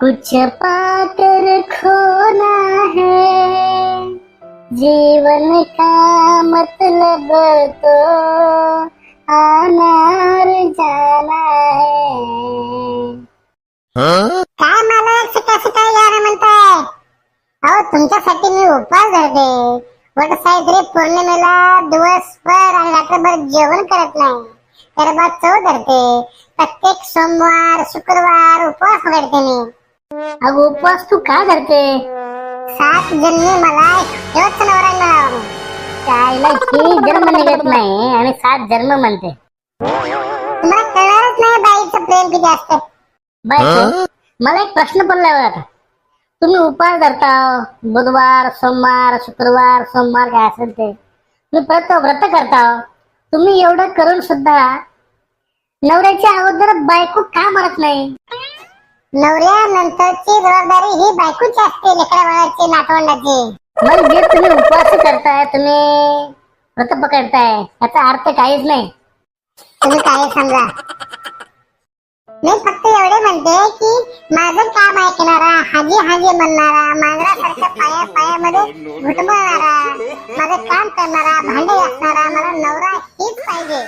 कुछ पाकर खोना है। जीवन का मतलब तो आना और जाना है। काय मला सकाळ सकाळी यार म्हणताय। अहो तुमच्यासाठी मी उपवास धरते वट सावित्री पौर्णिमेला दिवसभर आणि रात्रभर जेवण करत नाही. गरबा चव धरते. प्रत्येक सोमवार शुक्रवार उपवास धरते मी. अगं उपवास तू का धरते? सात जन्मी मला हेच नवरा मिळावा त्याला ही जन्म निघत नाही आणि सात जन्म म्हणते. तुम्हाला कळणारच नाही बाईचं प्रेम किती असतं. बाई मला एक प्रश्न पडलाय बघा आता. तुम्ही उपवास धरता बुधवार सोमवार शुक्रवार सोमवार काय असेल ते. तुम्ही परत व्रत करता. तुम्ही एवढं करून सुद्धा नवऱ्याच्या अगोदर बायको का म्हणत नाही? नवऱ्यानंतरची जबाबदारी ही बायकोची असते लेकरा बाळाची नातवंडाची. मग जे तुम्ही उपवास करताय तुम्ही व्रत पकडताय याचा अर्थ काहीच नाही. तुम्ही काही समजा. मी फक्त एवढे म्हणते की माझं काम ऐकणारा हाजी हाजी म्हणणारा मांजरासारख्या पाया पायामध्ये घुटमळणारा माझं काम करणारा भांडे असणारा मला नवरा हीच पाहिजे.